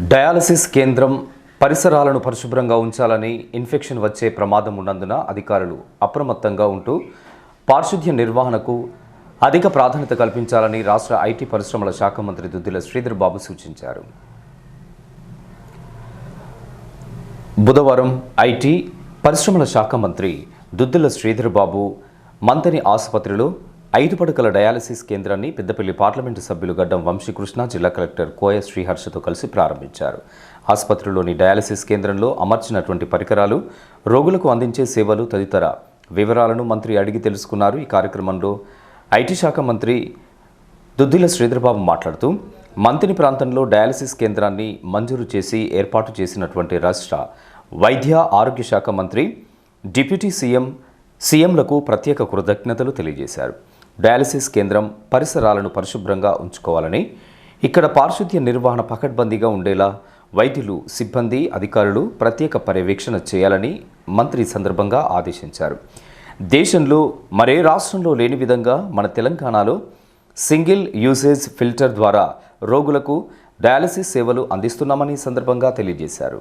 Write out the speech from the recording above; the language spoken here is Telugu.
డయాలసిస్ కేంద్రం పరిసరాలను పరిశుభ్రంగా ఉంచాలని ఇన్ఫెక్షన్ వచ్చే ప్రమాదం ఉన్నందున అధికారులు అప్రమత్తంగా ఉంటూ పారిశుధ్య నిర్వహణకు అధిక ప్రాధాన్యత కల్పించాలని రాష్ట్ర ఐటీ పరిశ్రమల శాఖ మంత్రి దుద్దిల శ్రీధర్ బాబు సూచించారు. బుధవారం ఐటీ పరిశ్రమల శాఖ మంత్రి దుద్దిల శ్రీధర్ బాబు మంతని ఆసుపత్రిలో ఐదు పడకల డయాలసిస్ కేంద్రాన్ని పెద్దపల్లి పార్లమెంటు సభ్యులు గడ్డం వంశీకృష్ణ జిల్లా కలెక్టర్ కోయ శ్రీహర్షతో కలిసి ప్రారంభించారు. ఆసుపత్రిలోని డయాలసిస్ కేంద్రంలో అమర్చినటువంటి పరికరాలు రోగులకు అందించే సేవలు తదితర వివరాలను మంత్రి అడిగి తెలుసుకున్నారు. ఈ కార్యక్రమంలో ఐటీ శాఖ మంత్రి దుద్దిల శ్రీధర్బాబు మాట్లాడుతూ మంతిని ప్రాంతంలో డయాలసిస్ కేంద్రాన్ని మంజూరు చేసి ఏర్పాటు చేసినటువంటి రాష్ట్ర వైద్య ఆరోగ్య శాఖ మంత్రి డిప్యూటీ సీఎం సీఎంలకు ప్రత్యేక కృతజ్ఞతలు తెలియజేశారు. డయాలసిస్ కేంద్రం పరిసరాలను పరిశుభ్రంగా ఉంచుకోవాలని ఇక్కడ పారిశుద్ధ్య నిర్వహణ పకడ్బందీగా ఉండేలా వైద్యులు సిబ్బంది అధికారులు ప్రత్యేక పర్యవేక్షణ చేయాలని మంత్రి సందర్భంగా ఆదేశించారు. దేశంలో మరే రాష్ట్రంలో లేని విధంగా మన తెలంగాణలో సింగిల్ యూసేజ్ ఫిల్టర్ ద్వారా రోగులకు డయాలసిస్ సేవలు అందిస్తున్నామని సందర్భంగా తెలియజేశారు.